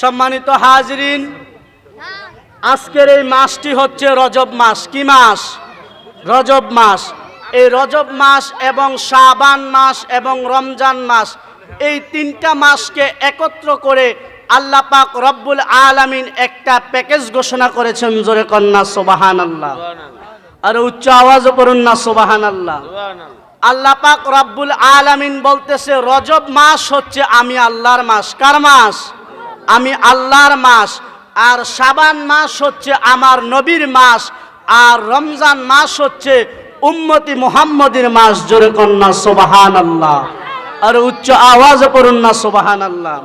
সম্মানিত হাজরিন, আজকের এই মাসটি হচ্ছে রজব মাস। কি মাস? রজব মাস। এই রজব মাস এবং শাবান মাস এবং রমজান মাস, এই তিনটা মাসকে একত্র করে আল্লাহ পাক রব্বুল আলামিন একটা প্যাকেজ ঘোষণা করেছেন, জোরে কন্যা সোবাহান আল্লাহ আর উচ্চ আওয়াজও পড়ুন না সোবাহান আল্লাহ আল্লাহ পাক রব্বুল আলামিন বলতেছে, রজব মাস হচ্ছে আমি আল্লাহর মাস। কার মাস? আমি আল্লাহর মাস, আর সাবান মাস হচ্ছে আমার নবীর মাস, আর রমজান মাস হচ্ছে উম্মতি মুহাম্মদের মাস, জোরে কন্যা সোবাহান আল্লাহ আর উচ্চ আওয়াজ পড়ুন না সোবাহান আল্লাহ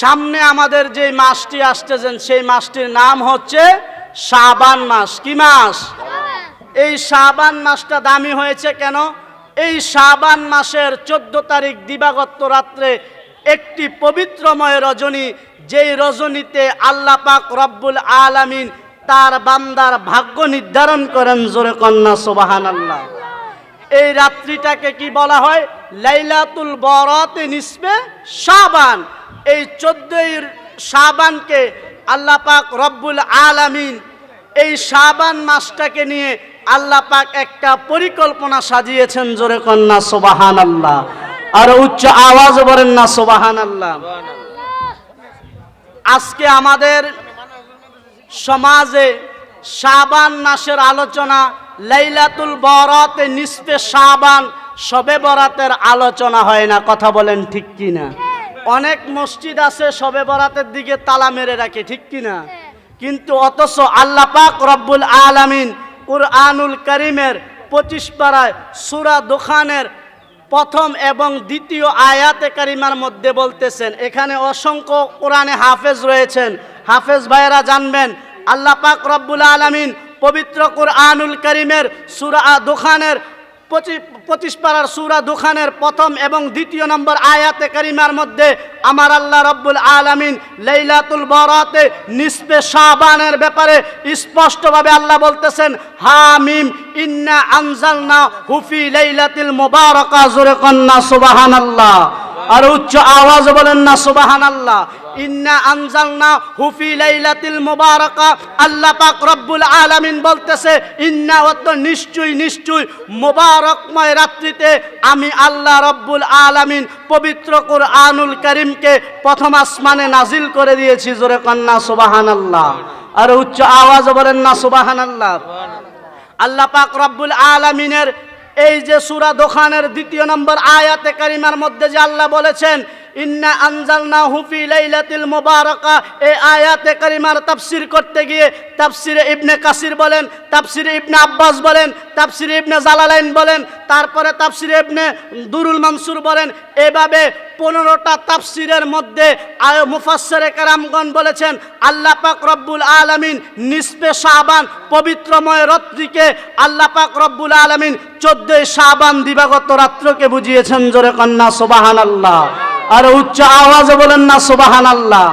সামনে আমাদের যে মাসটি আসতেছেন, সেই মাসটির নাম হচ্ছে শাবান মাস। কি মাস? এই শাবান মাসটা দামি হয়েছে কেন? এই শাবান মাসের চোদ্দ তারিখ দিবাগত রাত্রে একটি পবিত্রময় রজনী, যেই রজনীতে আল্লাহ পাক রব্বুল আলামিন তার বান্দার ভাগ্য নির্ধারণ করেন জোরে কন্যা সোবাহান আল্লাহ এই রাত্রিটাকে কি বলা হয়? লাইলাতুল বরাতে নিসবে শাবান। এই চোদ্দই শাবানকে আল্লাহ পাক রব্বুল আলামিন এই শাবান মাসটাকে নিয়ে আল্লাহ পাক একটা পরিকল্পনা সাজিয়েছেন জোরে কন্যা সোবাহান আল্লাহ আর উচ্চ আওয়াজ বলেন না সোবাহান আল্লাহ আজকে আমাদের সমাজে শাবান মাসের আলোচনা লাইলাতুল বরাতে নিসফে শাবান সবে বরাতের আলোচনা হয় না কথা বলেন ঠিক কি না অনেক মসজিদ আছে সবে বরাতের দিকে তালা মেরে রাখে ঠিক কি না কিন্তু অথচ আল্লাহ পাক রব্বুল আলামিন কুরআনুল করিমের পঁচিশ পাড়ায় সুরা দোকানের প্রথম এবং দ্বিতীয় আয়াতে কারিমার মধ্যে বলতেছেন, এখানে অসংখ্য কোরআনে হাফেজ রয়েছেন। হাফেজ ভাইয়েরা জানবেন, আল্লাহ পাক রব্বুল আলমিন পবিত্র কোরআনুল করিমের সুরা দোকানের পঁচিশ পাড়ার সুরা দোকানের প্রথম এবং দ্বিতীয় নম্বর আয়াতে কারিমার মধ্যে আমার আল্লাহ রব্বুল আলমিন লেইলাতুল বরাতে নিসবে শাবানের ব্যাপারে স্পষ্টভাবে আল্লাহ বলতেছেন, হামিম ইন্না আনজালনা হুফি লেইলাতিল মোবারকা, জোরে সুবাহান সুবহানাল্লাহ। আর উচ্চ আওয়াজ বলেন না, সুবহানাল্লাহ। ইন্না আনজালনা হুফি লাইলাতিল মুবারাকা। আল্লাহ পাক রব্বুল আলামিন বলতেছে, ইন্না অত নিশ্চয়ই নিশ্চয়ই মুবারকময় রাত্রিতে আমি আল্লাহ রব্বুল আলামিন পবিত্র কোরআনুল করিমকে প্রথম আসমানে নাজিল করে দিয়েছি, জোরে কন্যা সুবাহান আল্লাহ আর উচ্চ আওয়াজ বলেন না, সুবহানাল্লাহ। আল্লাহ পাক রব্বুল আলামিনের এই যে সুরা দোকানের দ্বিতীয় নম্বর আয়াতে কারিমার মধ্যে যে আল্লাহ বলেছেন ইন্না আনজালনা হুফি লাইলাতিল মুবারাকা এই আয়াতে কারিমার তাফসির করতে গিয়ে তাফসিরে ইবনে কাসির বলেন, তাফসিরে ইবনে আব্বাস বলেন, তাফসিরে ইবনে জালালাইন বলেন, তারপরে তাফসিরে ইবনে দুরুল মানসুর বলেন। এভাবে পনেরোটা তাফসিরের মধ্যে আয় মুফাসসিরে কারামগণ বলেছেন, আল্লাহ পাক রব্বুল আলামিন নিসবে শাবান পবিত্রময় রাত্রিকে আল্লাহ পাক রব্বুল আলামিন চোদ্দই শাবান দিবাগত রাত্রকে বুঝিয়েছেন জোরে কন্যা সুবহানাল্লাহ। আর উচ্চ আওয়াজে বলেন না সুবাহান আল্লাহ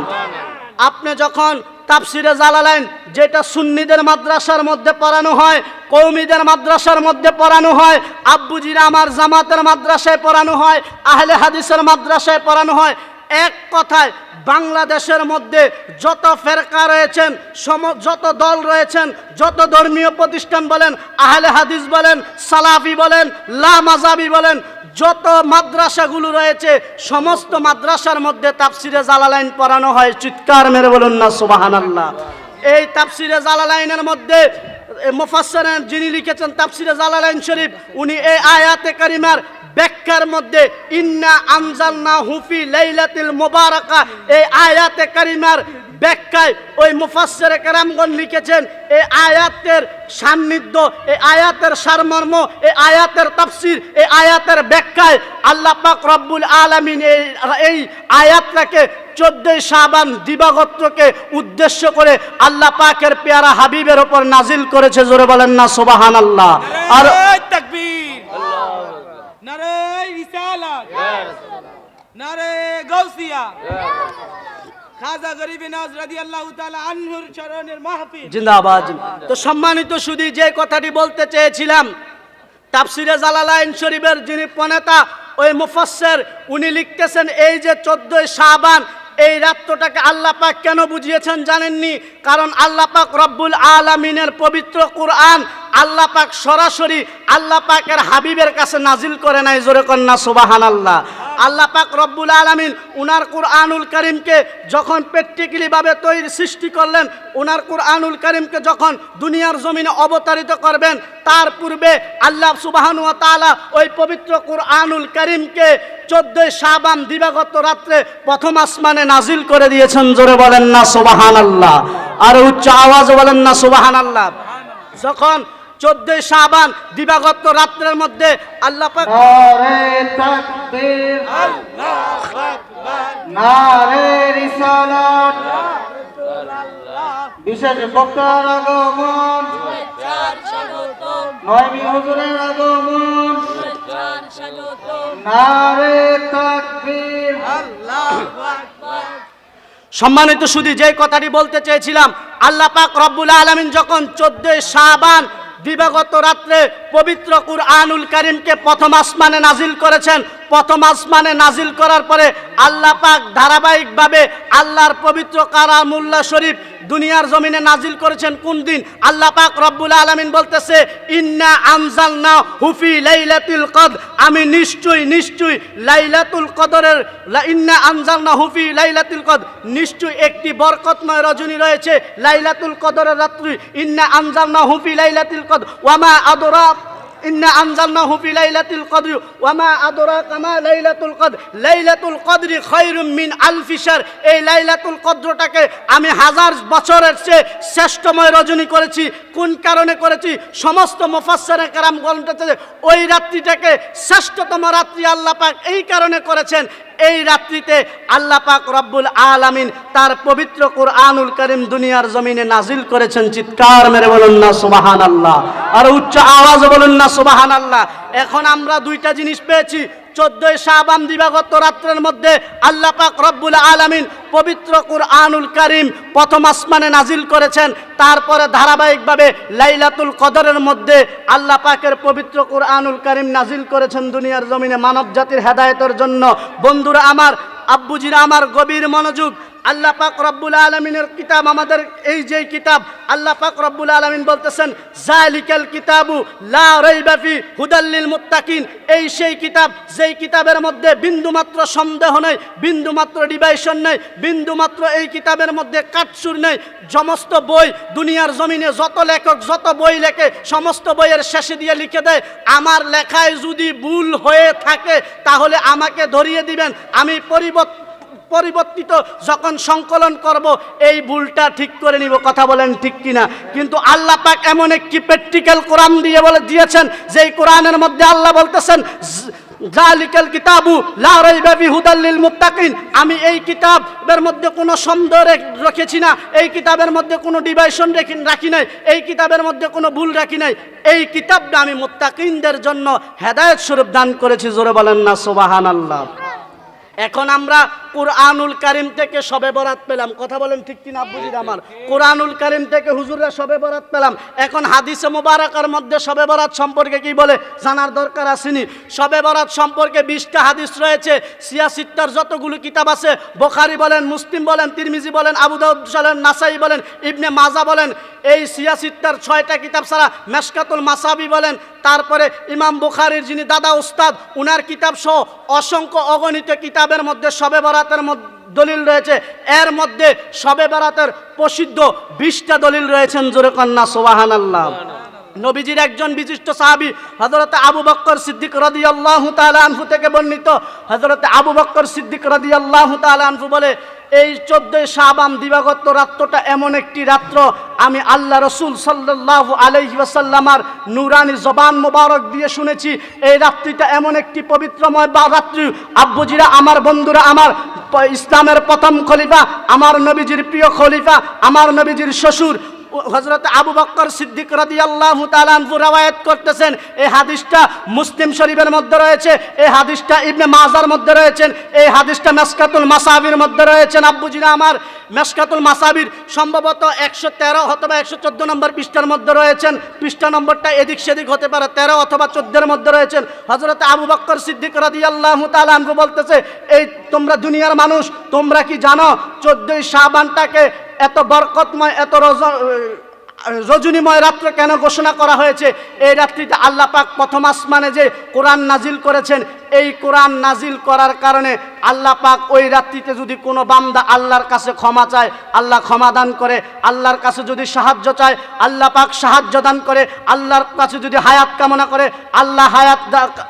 আপনি যখন তাফসিরে জালালাইন যেটা সুন্নিদের মাদ্রাসার মধ্যে পড়ানো হয় কৌমিদের মাদ্রাসার মধ্যে পড়ানো হয়, আব্বুজিরা আমার জামাতের মাদ্রাসায় পড়ানো হয়, আহলে হাদিসের মাদ্রাসায় পড়ানো হয়, এক কথায় বাংলাদেশের মধ্যে যত ফেরকা রয়েছেন, সম, যত দল রয়েছেন, যত ধর্মীয় প্রতিষ্ঠান বলেন, আহলে হাদিস বলেন, সালাফি বলেন, লা মাজাবি বলেন যত মাদ্রাসাগুলো রয়েছে, সমস্ত মাদ্রাসার মধ্যে তাফসিরে জালালাইন পড়ানো হয়। চিৎকার মেরে বলুন না, সুবহানাল্লাহ। এই তাফসিরে জালালাইনের মধ্যে মুফাসসারেন যিনি লিখেছেন তাফসিরে জালালাইন শরীফ, উনি এই আয়াতে কারিমার ব্যাখ্যার মধ্যে, ইন্না আনজালনা হুফি লাইলাতিল মোবারকা এই আয়াতে কারিমার ব্যাখ্যায় ওই মুফাসসিরে কেরামগণ লিখেছেন এই আয়াতের সান্নিধ্য এই আয়াতের সারমর্ম এই আয়াতের তাফসির এই আয়াতের ব্যাখ্যায় আল্লাহ পাক রব্বুল আলামিন এই এই আয়াতটাকে চোদ্দই সাবান দিবাগত্রকে উদ্দেশ্য করে আল্লাহ পাকের পেয়ারা হাবিবের ওপর নাজিল করেছে। জোরে বলেন না সোবাহান আল্লাহ আর নারে তাকবীর নারে রিসালাত নারে গাউসিয়া তো সম্মানিত শুধু যে কথাটি বলতে চেয়েছিলাম, তাফসিরে জালালাইন শরীফের যিনি প্রণেতা, ওই মুফাসসির, উনি লিখতেছেন, এই যে চোদ্দই শাবান, এই রাত্রটাকে আল্লাহ পাক কেন বুঝিয়েছেন জানেননি? কারণ আল্লাহ পাক রব্বুল আলামিনের পবিত্র কোরআন আল্লাহ পাক সরাসরি আল্লাহ পাকের হাবিবের কাছে নাজিল করে নাই, জোরে কন্যা সুবাহান আল্লাহ আল্লাহ পাক রব্বুল আলামিন উনার কুরআনুল করিমকে যখন প্র্যাকটিক্যালিভাবে তৈরি সৃষ্টি করলেন, উনার কুরআনুল করিমকে যখন দুনিয়ার জমিনে অবতারিত করবেন, তার পূর্বে আল্লাহ সুবাহানু তাআলা ওই পবিত্র কুরআনুল করিমকে চোদ্দই শাবান দিবাগত রাত্রে প্রথম আসমানে নাজিল করে দিয়েছেন। জোরে বলেন না সুবাহান আল্লাহ আর উচ্চ আওয়াজ বলেন না সুবাহান আল্লাহ যখন চোদ্দই শাবান দিবাগত রাত্রের মধ্যে আল্লাহ বিশেষ বক্তার আগমন। নয়মি হুজুরের আগমন। নারে তাকবীর। সম্মানিত শুধু যেই কথাটি বলতে চেয়েছিলাম আল্লাহ পাক রব্বুল আলমিন যখন চোদ্দই শাবান দিবাগত রাত্রে পবিত্র কুরআনুল করিমকে প্রথম আসমানে নাজিল করেছেন। প্রথম আসমানে নাজিল করার পরে আল্লাহ পাক ধারাবাহিকভাবে আল্লাহর পবিত্র কারামুল্লাহ শরীফ দুনিয়ার জমিনে নাজিল করেছেন। কোন দিন? আল্লাহ পাক রব্বুল আলামিন বলতেছে, ইন্না আনজালনা হুফি লাইলাতুল কদ আমি নিশ্চয়ই নিশ্চয়ই লাইলাতুল কদরের ইন্না আনজালনা হুফি লাইলাতুল কদ নিশ্চয়ই একটি বরকতময় রজনী রয়েছে, লাইলাতুল কদরের রাত্রি। ইন্না আমজাল না হুফি লাইলাতুল কদ ওয়ামা আদরা ইন্না আনজালনাহু হুফি লাইলাতুল কদর ওয়া মা আদরাকা মা লাইলাতুল কদর। লাইলাতুল কদরি খায়রুম মিন আলফি এই লাইলাতুল কদরটাকে আমি হাজার বছরের চেয়ে শ্রেষ্ঠময় রজনী করেছি। কোন কারণে করেছি? সমস্ত মোফাসারে কারাম বলতেছে ওই রাত্রিটাকে শ্রেষ্ঠতম রাত্রি আল্লাহ এই কারণে করেছেন। এই রাত্রিতে আল্লাহ পাক রব্বুল আলামিন তার পবিত্র কোরআনুল করিম দুনিয়ার জমিনে নাজিল করেছেন। চিৎকার মেরে বলুন না সুবাহান আল্লাহ আর উচ্চ আওয়াজ বলুন না সুবাহান আল্লাহ এখন আমরা দুইটা জিনিস পেয়েছি। চোদ্দই শাহবান দিবাগত রাত্রের মধ্যে আল্লাহ পাক রব্বুল আলমিন পবিত্র কুরআনুল করিম প্রথম আসমানে নাজিল করেছেন। তারপরে ধারাবাহিকভাবে লাইলাতুল কদরের মধ্যে আল্লাহ পাকের পবিত্র কুরআনুল করিম নাজিল করেছেন দুনিয়ার জমিনে মানব জাতির হেদায়তের জন্য। বন্ধুরা আমার, আব্বুজিরা আমার গভীর মনোযোগ আল্লাহ পাক রব্বুল আলমিনের কিতাব আমাদের, এই যে কিতাব, আল্লাহ পাক রব্বুল আলমিন বলতেছেন, জালিকাল কিতাবু লা রাইবাফি হুদাল্লিল মুত্তাকিন। এই সেই কিতাব, যেই কিতাবের মধ্যে বিন্দুমাত্র সন্দেহ নেই, বিন্দুমাত্র ডিভাইশন নেই, বিন্দুমাত্র এই কিতাবের মধ্যে কাটসুর নেই। সমস্ত বই দুনিয়ার জমিনে যত লেখক, যত বই লেখে, সমস্ত বইয়ের শেষে দিয়ে লিখে দেয়, আমার লেখায় যদি ভুল হয়ে থাকে, তাহলে আমাকে ধরিয়ে দিবেন। আমি পরিবর্তন পরিবর্তিত যখন সংকলন করব, এই ভুলটা ঠিক করে নিব, কথা বলেন ঠিক কিনা। কিন্তু আল্লাহ পাক এমন একটি প্র্যাকটিক্যাল কোরআন দিয়ে বলে, দিয়েছেন, যেই কোরআনের মধ্যে আল্লাহ বলতেছেন মুত্তাকিন। আমি এই কিতাবের মধ্যে কোনো সন্দেহ রেখ- রেখেছি না, এই কিতাবের মধ্যে কোনো ডিভাইশন রেখি রাখি নাই, এই কিতাবের মধ্যে কোনো ভুল রাখি নাই। এই কিতাবটা আমি মুত্তাকিনদের জন্য হেদায়েত স্বরূপ দান করেছি, জোরে বলেন না, সুবহানাল্লাহ। এখন আমরা কোরআনুল কারিম থেকে সবে বরাত পেলাম। কথা বলেন ঠিক কিনা আব্বুজির আমার? কোরআনুল কারিম থেকে হুজুররা সবে বরাত পেলাম। এখন হাদিসে মোবারকার মধ্যে সবে বরাত সম্পর্কে কি বলে? জানার দরকার আসেনি। সবে বরাত সম্পর্কে বিশটা হাদিস রয়েছে। সিয়াসিত্তার যতগুলো কিতাব আছে, বোখারি বলেন, মুসলিম বলেন, তিরমিজি বলেন, আবু দাউদ বলেন, নাসাই বলেন, ইবনে মাজা বলেন, এই সিয়াসিত্তার ছয়টা কিতাব ছাড়া মেশকাতুল মাসাবি বলেন, তারপরে ইমাম বুখারির যিনি দাদা উস্তাদ, উনার কিতাব সহ অসংখ্য অগণিত কিতাবের মধ্যে সবে বরাতের দলিল রয়েছে। এর মধ্যে সবে বরাতের প্রসিদ্ধ বিশটা দলিল রয়েছেন জোরে কন্যা সোবাহান আল্লাহ নবীজির একজন বিশিষ্ট সাহাবী হযরত আবু বক্কর সিদ্দিক রাদিয়াল্লাহু তাআলা আনহু থেকে বর্ণিত। হযরত আবু বক্কর সিদ্দিক রাদিয়াল্লাহু তাআলা আনহু বলে, এই চোদ্দই শাবান দিবাগত রাত্রটা এমন একটি রাত্র, আমি আল্লাহ রসুল সাল্লাল্লাহু আলাইহি ওয়াসাল্লামার নুরানি জবান মোবারক দিয়ে শুনেছি, এই রাত্রিটা এমন একটি পবিত্রময় বা রাত্রি। আব্বুজিরা, আমার বন্ধুরা, আমার ইসলামের প্রথম খলিফা, আমার নবীজির প্রিয় খলিফা, আমার নবীজির শ্বশুর হজরত আবু বক্কর সিদ্দিক রাদিয়াল্লাহু তাআলা আনহু রাওয়ায়াত করতেছেন। এই হাদিসটা মুসলিম শরীফের মধ্যে রয়েছে, এই হাদিসটা ইবনে মাজার মধ্যে রয়েছেন, এই হাদিসটা মেসকাতুল মাসাবির মধ্যে রয়েছেন। আব্বুজিরা আমার মেসকাতুল মাসাবির সম্ভবত একশো তেরো অথবা একশো চোদ্দ নম্বর পৃষ্ঠার মধ্যে রয়েছেন। পৃষ্ঠা নম্বরটা এদিক সেদিক হতে পারে, তেরো অথবা চোদ্দের মধ্যে রয়েছেন। হজরত আবু বক্কর সিদ্দিক রাদিয়াল্লাহু তাআলা আনহু বলতেছে, এই তোমরা দুনিয়ার মানুষ, তোমরা কি জানো, চোদ্দই শাবানটাকে এত বরকতময়, এত রজ, রজনীময় রাত্র কেন ঘোষণা করা হয়েছে? এই রাত্রিতে আল্লাহ পাক প্রথম আসমানে যে কোরআন নাজিল করেছেন, এই কোরআন নাজিল করার কারণে আল্লাহ পাক ওই রাত্রিতে যদি কোনো বান্দা আল্লাহর কাছে ক্ষমা চায়, আল্লাহ ক্ষমা দান করে, আল্লাহর কাছে যদি সাহায্য চায়, আল্লাহ পাক সাহায্য দান করে, আল্লাহর কাছে যদি হায়াত কামনা করে, আল্লাহ হায়াত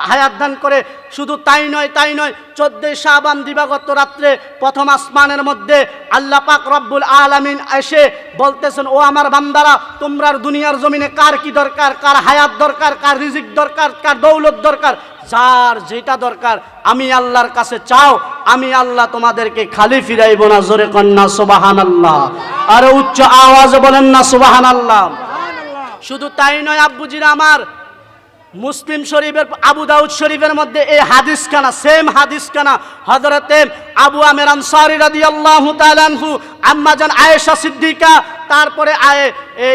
হায়াত দান করে, শুধু তাই নয় তাই নয়, চোদ্দই শাহবান দিবাগত রাত্রে প্রথম আসমানের মধ্যে আল্লাহ পাক রব্বুল আলামিন এসে বলতেছেন, ও আমার বান্দারা তোমরা দুনিয়ার জমিনে কার কি দরকার? কার হায়াত দরকার? কার রিজিক দরকার? কার দৌলত দরকার? যার যেটা দরকার, আমি আল্লাহর কাছে চাও, আমি আল্লাহ তোমাদেরকে খালি ফিরাইব না, জোরে কন্যা সুবাহান আল্লাহ আরও উচ্চ আওয়াজ বলেন না সুবাহান আল্লাহ শুধু তাই নয়, আব্বুজিরা আমার মুসলিম শরীফের, আবু দাউদ শরীফের মধ্যে এই হাদিস কানা সেম হাদিস কানা হযরতে আবু আমের আনসারী রাদিয়াল্লাহু আল্লাহ আনহু, আম্মা জান আয়েশা সিদ্দিকা, তারপরে আয়ে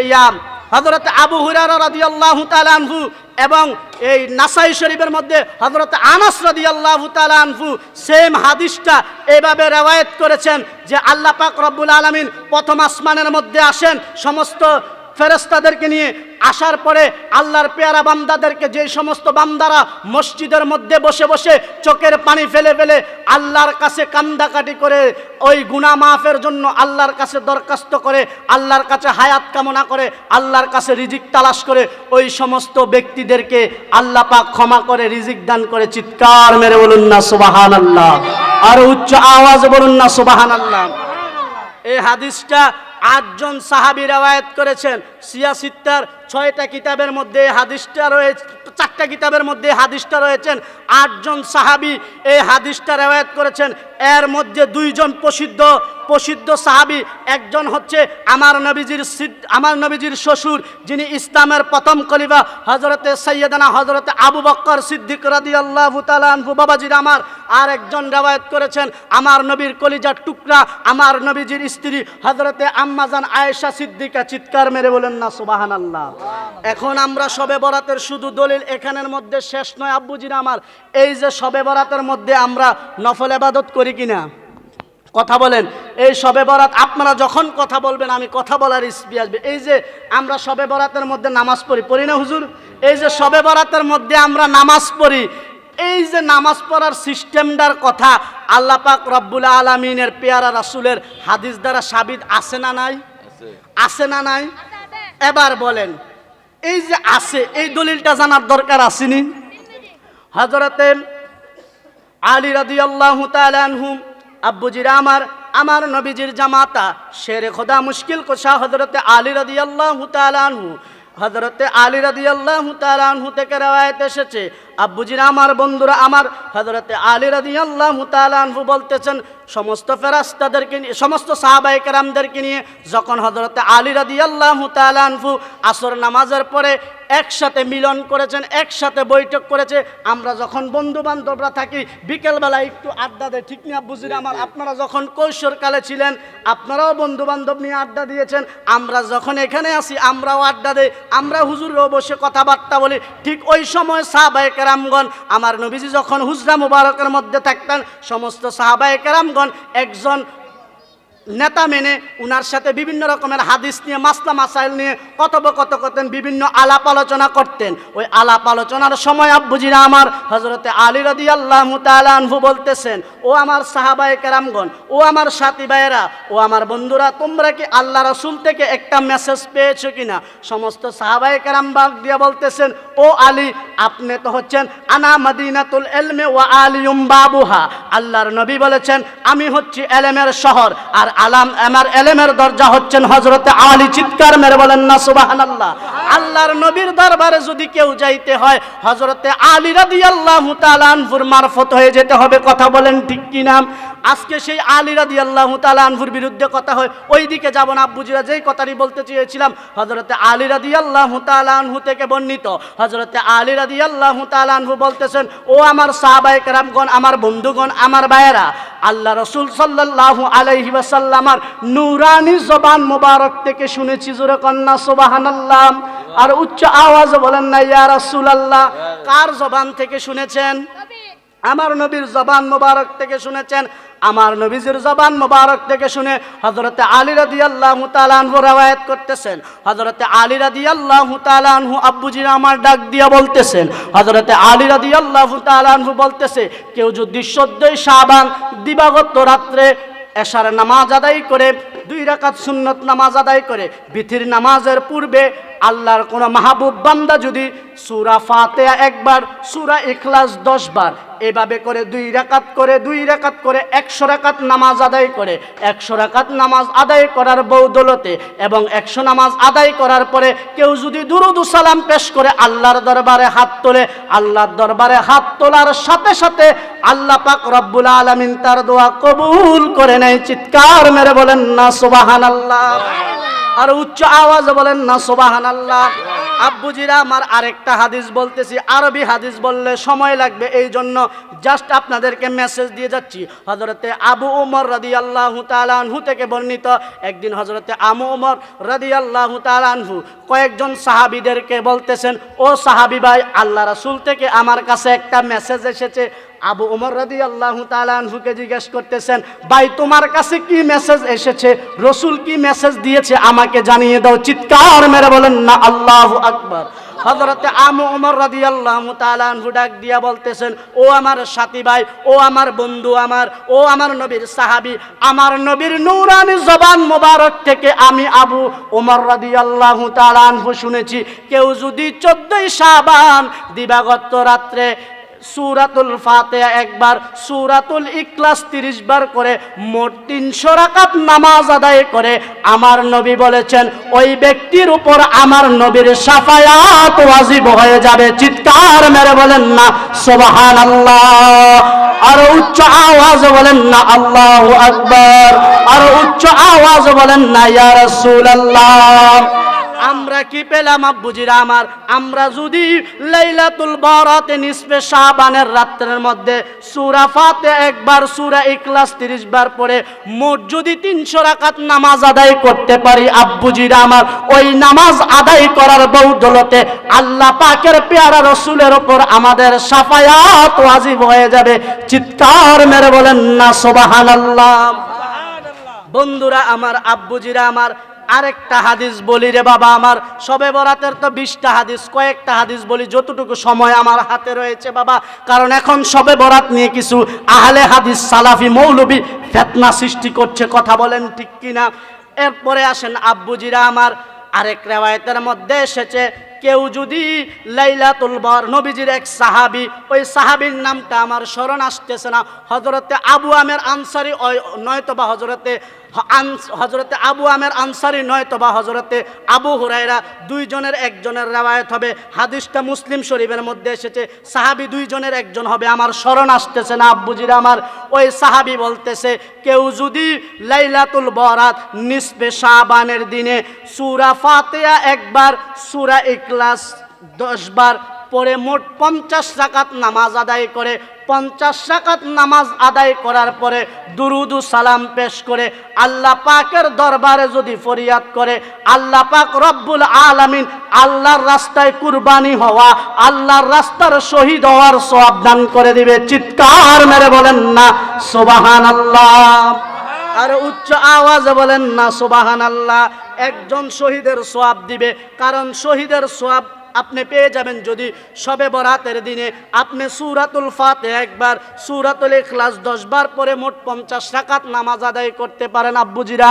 ইয়াম হযরত আবু হুরায়রা রাদিয়াল্লাহু তাআলা আনহু এবং এই নাসাই শরীফের মধ্যে হজরত আনাস রদি আল্লাহ আনহু সেম হাদিসটা এভাবে রেওয়ায়ত করেছেন যে আল্লাহ পাক রব্বুল আলমিন প্রথম আসমানের মধ্যে আসেন, সমস্ত ফেরেস্তাদেরকে নিয়ে আসার পরে আল্লাহর পেয়ারা বান্দাদেরকে যে সমস্ত বান্দারা মসজিদের মধ্যে বসে বসে চোখের পানি ফেলে ফেলে আল্লাহর কাছে কান্দাকাটি করে ওই গুনাহ মাফের জন্য আল্লাহর কাছে দরখাস্ত করে, আল্লাহর কাছে হায়াত কামনা করে, আল্লাহর কাছে রিজিক তালাশ করে, ওই সমস্ত ব্যক্তিদেরকে আল্লাহ পাক ক্ষমা করে, রিজিক দান করে, চিৎকার মেরে বলুন না সুবাহান আল্লাহ আর উচ্চ আওয়াজ বলুন না সুবাহান আল্লাহ এই হাদিসটা আটজন সাহাবি রেওয়ায়ত করেছেন। সিয়াসিত্তার ছয়টা কিতাবের মধ্যে হাদিসটা রয়েছে, চারটা কিতাবের মধ্যে হাদিসটা রয়েছেন। আটজন সাহাবি এই হাদিসটা রেওয়ায়ত করেছেন। এর মধ্যে দুইজন প্রসিদ্ধ প্রসিদ্ধ সাহাবি একজন হচ্ছে আমার নবীজির আমার নবীজির শ্বশুর, যিনি ইসলামের প্রথম কলিবা হজরতে সৈয়দানা হজরতে আবু বক্কর সিদ্দিক রাদি আল্লাহ তালু বাবাজির আমার। আর একজন রেওয়ায়ত করেছেন, আমার নবীর কলিজার টুকরা, আমার নবীজির স্ত্রী হজরতে আম্মাজান আয়েশা সিদ্দিকা, চিৎকার মেরে বলেন, না সুবাহান আল্লাহ এখন আমরা সবে বরাতের শুধু দলিল এখানের মধ্যে শেষ নয়, আব্বুজির আমার। এই যে সবে বরাতের মধ্যে আমরা নফল এবাদত করি কিনা? কথা বলেন। এই সবে বরাত আপনারা যখন কথা বলবেন আমি কথা বলার স্পি আসবে। এই যে আমরা সবে বরাতের মধ্যে নামাজ পড়ি পড়ি না হুজুর? এই যে সবে বরাতের মধ্যে আমরা নামাজ পড়ি এই যে নামাজ পড়ার সিস্টেমটার কথা আল্লাহ পাক রব্বুল আলমিনের পেয়ারা রাসুলের হাদিস দ্বারা সাবিত আছে না নাই? আছে। না নাই? এবার বলেন এই যে আছে এই দলিলটা জানার দরকার আসেনি? হজরতে আলী রাদি আল্লাহ তালানহুম আব্বুজিরা আমার আমার নবীজির জামাতা, শেরে খোদা মুশকিল কোষা হজরতে আলী রাদি আল্লাহ হজরতে আলী রাদি আল্লাহ থেকে রেওয়ায়ত এসেছে। আব্বুজিরা, আমার বন্ধুরা, আমার হজরতে আলী রাদি আল্লাহ তালানহু বলতেছেন, সমস্ত ফেরাস্তাদেরকে নিয়ে, সমস্ত সাহাবাই কেরামদেরকে নিয়ে যখন হজরতে আলী রাদি আল্লাহ তালানহু আসর নামাজের পরে একসাথে মিলন করেছেন, একসাথে বৈঠক করেছে, আমরা যখন বন্ধু বান্ধবরা থাকি, বিকেলবেলা একটু আড্ডা দেয়, ঠিক না বুঝিনি আমার, আপনারা যখন কৈশোরকালে ছিলেন, আপনারাও বন্ধু বান্ধব নিয়ে আড্ডা দিয়েছেন, আমরা যখন এখানে আসি, আমরাও আড্ডা দেই, আমরা হুজুরও বসে কথাবার্তা বলি, ঠিক ওই সময় সাহাবায়ে কেরামগণ, আমার নবীজি যখন হুজরা মুবারকের মধ্যে থাকতেন, সমস্ত সাহাবায়ে কেরামগণ একজন নেতা মেনে উনার সাথে বিভিন্ন রকমের হাদিস নিয়ে, মাসলা মাসাইল নিয়ে কথোপকথন, বিভিন্ন আলাপ আলোচনা করতেন। ওই আলাপ আলোচনার সময় আব্বুজিরা আমার হজরতে আলী রদি আল্লাহ আনহু বলতেছেন, ও আমার সাহাবায়ে কেরামগণ, ও আমার সাথী ভাইয়েরা, ও আমার বন্ধুরা, তোমরা কি আল্লাহ রসুল থেকে একটা মেসেজ পেয়েছ কিনা? সমস্ত সাহাবায়ে কেরাম বাগ দিয়ে বলতেছেন, ও আলী আপনি তো হচ্ছেন আনা মদিনাতুল এলমে ও আলিউম বাবুহা। আল্লাহর নবী বলেছেন, আমি হচ্ছি এলেমের শহর। আর আলাম আমার এলেমের দরজা হচ্ছেন হজরতে আলী চিৎকার মেরে বলেন, না সুবাহান আল্লাহ আল্লাহর নবীর দরবারে যদি কেউ যাইতে হয় হজরতে আলী রাদি আল্লাহ তালানপুর মারফত হয়ে যেতে হবে। কথা বলেন ঠিক কি নাম আজকে সেই আলী রাদি আল্লাহ তালানপুর বিরুদ্ধে কথা হয় ওই দিকে যাব না। আব্বুজিরা যেই কথাটি বলতে চেয়েছিলাম হজরতে আলী রাদি আল্লাহ তালানহু থেকে বর্ণিত। হজরতে আলী রাদি আল্লাহ তালানহু বলতেছেন, ও আমার সাহাবাই কেরামগণ, আমার বন্ধুগণ, আমার ভাইয়েরা, আল্লাহ রসুল সাল্লাল্লাহু আলাইহি ওয়াসাল্লামার নুরানি জবান মোবারক থেকে শুনেছি, জোরে কন্যা, সুবহানাল্লাহ। আর উচ্চ আওয়াজ বলেন না ইয়া রাসূলুল্লাহ। কার জবান থেকে শুনেছেন? আমার নবীর জবান মোবারক থেকে শুনেছেন, আমার নবীজির জবান মোবারক থেকে শুনে হজরতে আলী রাদি আল্লাহ তালানহু রাওয়ায়াত করতেছেন। হজরতে আলী রাদি আল্লাহ তালানহু আব্বুজির আমার ডাক দিয়া বলতেছেন। হজরতে আলী রাদি আল্লাহ তালানহু বলতেছে, কেউ যদি সদ্যই সাবান দিবাগত রাত্রে এশার নামাজ আদায় করে দুই রাকাত সুন্নত নামাজ আদায় করে। বিথির নামাজের পূর্বে আল্লাহর কোনো মাহবুব বান্দা যদি সুরা ফাতেহা একবার, সুরা ইখলাস দশ বার এভাবে করে দুই রাকাত করে, দুই রাকাত করে একশো রাকাত নামাজ আদায় করে। একশো রাকাত নামাজ আদায় করার বৌদলতে এবং একশো নামাজ আদায় করার পরে কেউ যদি দুরুদু সালাম পেশ করে আল্লাহর দরবারে হাত তোলে, আল্লাহর দরবারে হাত তোলার সাথে সাথে আল্লাহ পাক রব্বুল আলমিন তার দোয়া কবুল করে নেয়। চিৎকার মেরে বলেন না সুবাহান আল্লাহ আর উচ্চ আওয়াজে বলেন না সোবাহান আল্লাহ আব্বুজিরা, আমার আরেকটা হাদিস বলতেছি, আরবি হাদিস বললে সময় লাগবে এই জন্য জাস্ট আপনাদেরকে মেসেজ দিয়ে যাচ্ছি। হজরতে আবু উমর রাদি আল্লাহ তালানহু থেকে বর্ণিত একদিন হজরতে আমু উমর রাদি আল্লাহ তালানহু কয়েকজন সাহাবিদেরকে বলতেছেন, ও সাহাবি ভাই, আল্লাহ রাসুল থেকে আমার কাছে একটা মেসেজ এসেছে আবু উমর রাদি আল্লাহ তালানহুকে জিজ্ঞেস করতেছেন, ভাই, তোমার কাছে কি মেসেজ এসেছে? রসুল কি মেসেজ দিয়েছে? আমাকে জানিয়ে দাও। চিৎকার মেরে বলেন, না, আল্লাহ আকবার। হজরতে আমু উমর রাদি আল্লাহ তালানহু ডাক দিয়া বলতেছেন, ও আমার সাথী ভাই, ও আমার বন্ধু আমার, ও আমার নবীর সাহাবি, আমার নবীর নূরানি জবান মোবারক থেকে আমি আবু উমর রাদি আল্লাহ তালানহু শুনেছি। কেউ যদি চোদ্দই সাবান দিবাগত রাত্রে সুরাতুল ফাতে একবার, সুরাতুল ইকলাস তিরিশ বার করে, মোট তিনশো রাকাত নামাজ আদায় করে। আমার নবী বলেছেন, ওই ব্যক্তির উপর আমার নবীর সাফায়াত ওয়াজিব হয়ে যাবে। চিৎকার মেরে বলেন না সোবাহান আল্লাহ আর উচ্চ আওয়াজ বলেন না, আল্লাহ আকবর। আর উচ্চ আওয়াজ বলেন না, ইয়া রাসূলুল্লাহ। আমরা কি পেলাম আব্বুজিরা আমার? আমরা যদি লাইলাতুল বরাতে নিসফে শাবানের রাত্রের মধ্যে সূরা ফাতে একবার সূরা ইখলাস 30 বার পড়ে মোট যদি 300 রাকাত নামাজ আদায় করতে পারি আব্বুজিরা আমার ওই নামাজ আদায় করার বৌদলতে আল্লাহ পাকের পেয়ারা রসুলের ওপর আমাদের সাফায়াত ওয়াজিব হয়ে যাবে। চিৎকার মেরে বলেন না সুবহানাল্লাহ। বন্ধুরা আমার আব্বুজিরা আমার আরেকটা হাদিস বলি রে বাবা আমার। সবে বরাতের তো বিশটা হাদিস, কয়েকটা হাদিস বলি, যতটুকু সময় আমার হাতে রয়েছে বাবা। কারণ এখন সবে বরাত নিয়ে কিছু আহলে হাদিস, সালাফি, মৌলবি ফেতনা সৃষ্টি করছে, কথা বলেন ঠিক কিনা? এরপরে আসেন আব্বুজিরা আমার, আরেক রেওয়ায়তের মধ্যে এসেছে কেউ যদি লাইলাতুল বর, নবীজির এক সাহাবি, ওই সাহাবির নামটা আমার স্মরণ আসতেছে না। হজরতে আবু আমের আনসারি নয়তো বা হজরতে হজরতে আবু আমের আনসারি নয়তো বা হজরতে আবু হুরাইরা দুইজনের একজনের রেওয়ায়ত হবে। হাদিসটা মুসলিম শরীফের মধ্যে এসেছে, সাহাবি দুইজনের একজন হবে, আমার স্মরণ আসতেছে না আব্বুজির আমার। ওই সাহাবি বলতেছে, কেউ যদি লাইলাতুল বরাত নিসবে শাবানের দিনে, সুরা ফাতেয়া একবার, সুরা ইখলাস দশ বার পরে মোট পঞ্চাশ রাকাত নামাজ আদায় করে, পঞ্চাশ রাকাত নামাজ আদায় করার পরে দুরুদু সালাম পেশ করে, আল্লাহ পাকের দরবারে যদি ফরিয়াদ করে, আল্লাহ পাক রব্বুল আলামিন আল্লাহর রাস্তায় কুরবানি হওয়া, আল্লাহর রাস্তার শহীদ হওয়ার সওয়াব দান করে দিবে। চিৎকার মেরে বলেন না সুবাহান আল্লাহ আর উচ্চ আওয়াজে বলেন না সুবাহান আল্লাহ একজন শহীদের সোয়াব দিবে। কারণ শহীদের সোয়াব আপনি পেয়ে যাবেন যদি সবে বরাতের দিনে। আপনি সুরাতুল ফাতে একবার, সুরাতুল ইখলাস দশ বার পরে মোট পঞ্চাশ রাকাত নামাজ আদায় করতে পারেন আব্বুজিরা।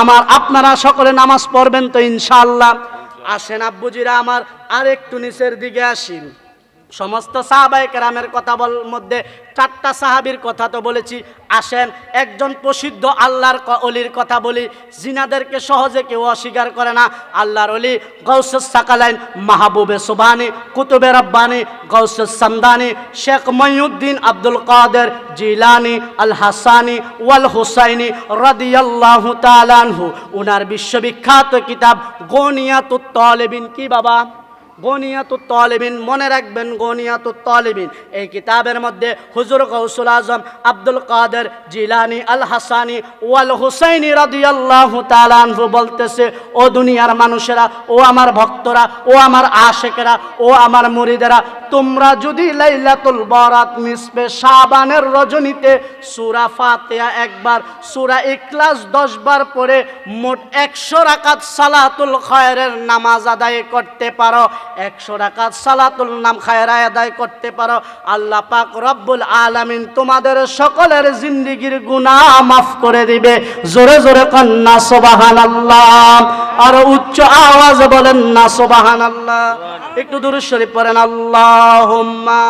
আমার আপনারা সকলে নামাজ পড়বেন তো ইনশাআল্লাহ। আসেন আব্বুজিরা আমার আর একটু নিচের দিকে আসিন। সমস্ত সাহাবাই কেরামের কথা বল মধ্যে চারটা সাহাবির কথা তো বলেছি। আসেন, একজন প্রসিদ্ধ আল্লাহর অলির কথা বলি। জিনাদেরকে সহজে কেউ অস্বীকার করে না। আল্লাহর অলি গৌসেস সাকালাইন মাহবুবে সুবানি কুতুবে রব্বানি গৌসেস সামদানি, শেখ মঈউদ্দিন আব্দুল কাদের জিলানি আল হাসানি ওয়াল হুসাইনি রাদিয়াল্লাহু তাআলা আনহু। উনার বিশ্ববিখ্যাত কিতাব গনিয়াতুত তালেবিন কি বাবা? গনিয়াতুত তালেবিন মনে রাখবেন গনিয়াতুত তালেবিন এই কিতাবের মধ্যে হুজুর গৌসুল আজম, আব্দুল কাদের জিলানি আল হাসানি ওয়াল হুসাইনি রাদিয়াল্লাহু তাআলা আনহু বলতেছে, ও দুনিয়ার মানুষেরা, ও আমার ভক্তরা, ও আমার আশেকেরা, ও আমার মুরিদেরা, তোমরা যদি লাইলাতুল বারাত নিসবে শাবানের রজনীতে, সূরা ফাতিহা একবার, সূরা ইখলাস 10 বার পড়ে মোট 100 রাকাত সালাতুল খায়রের নামাজ আদায় করতে পারো। 100 রাকাত সালাতুল নাম খায়রা আদায় করতে পারো। আল্লাহ পাক রব্বুল আলামিন তোমাদের সকলের জিন্দিগির গুনাহ মাফ করে দিবে। জোরে জোরে কন্যা সোবাহান আল্লাহ আর উচ্চ আওয়াজ বলেন না সোবাহান আল্লাহ একটু দূরে শরীফ পড়েন, আল্লাহুম্মা।